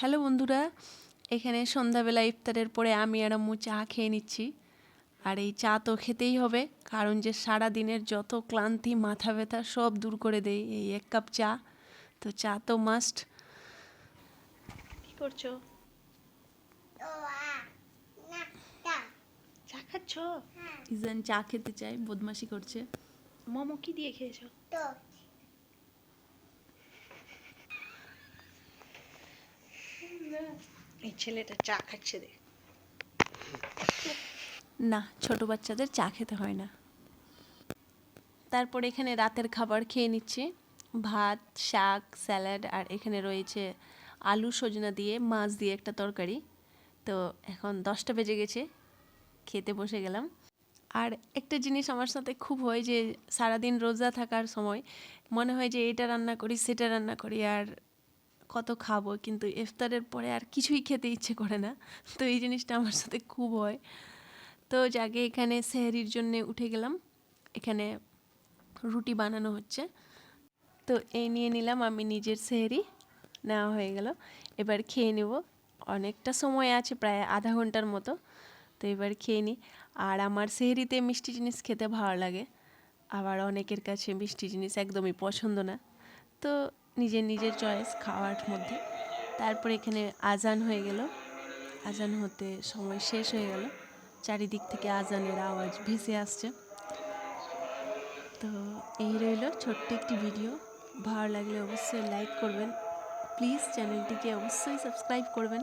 Hello বন্ধুরা এখানে সন্ধ্যাবেলা ইফতারের পরে আমি আর আম্মু চা খেয়ে নিচ্ছি। আর এই চা তো খেতেই হবে কারণ যে সারা দিনের যত ক্লান্তি মাথা ব্যথা সব দূর করে দেয় এই এক কাপ চা। তো চা তো মাস্ট কি করছ? চা খাচ্ছ? ইজান চা খেতে চাই বদমাশি করছে। মোমো কি দিয়ে খেয়েছো? এই ছেলেটা চা খাচ্ছে রে না, ছোট বাচ্চাদের চা খেতে হয় না। তারপর এখানে রাতের খাবার খেয়ে নিচ্ছি। ভাত, শাক, স্যালাড, আর এখানে রয়েছে আলু সজনা দিয়ে, মাছ দিয়ে একটা তরকারি। তো এখন দশটা বেজে গেছে, খেতে বসে গেলাম। আর একটা জিনিস আমার সাথে খুব হয় যে সারাদিন রোজা থাকার সময় মনে হয় যে এটা রান্না করি, সেটা রান্না করি, আর কত খাব, কিন্তু ইফতারের পরে আর কিছুই খেতে ইচ্ছে করে না। তো এই জিনিসটা আমার সাথে খুব হয়। তো যাকে এখানে সেহরির জন্য উঠে গেলাম, এখানে রুটি বানানো হচ্ছে। তো এই নিয়ে নিলাম আমি নিজের সেহরি, নেওয়া হয়ে গেল। এবার খেয়ে নেব। অনেকটা সময় আছে, প্রায় আধা ঘণ্টার মতো। তো এবার খেয়ে নিই। আর আমার সেহরিতে মিষ্টি জিনিস খেতে ভালো লাগে। আবার অনেকের কাছে মিষ্টি জিনিস একদমই পছন্দ না। তো নিজের নিজের চয়েস খাওয়ার মধ্যে। তারপর এখানে আজান হয়ে গেল। আজান হতে সময় শেষ হয়ে গেল। চারিদিক থেকে আজানের আওয়াজ ভেসে আসছে। তো এই রইল ছোট্ট একটি ভিডিও ভালো লাগলে অবশ্যই লাইক করবেন। প্লিজ চ্যানেলটিকে অবশ্যই সাবস্ক্রাইব করবেন।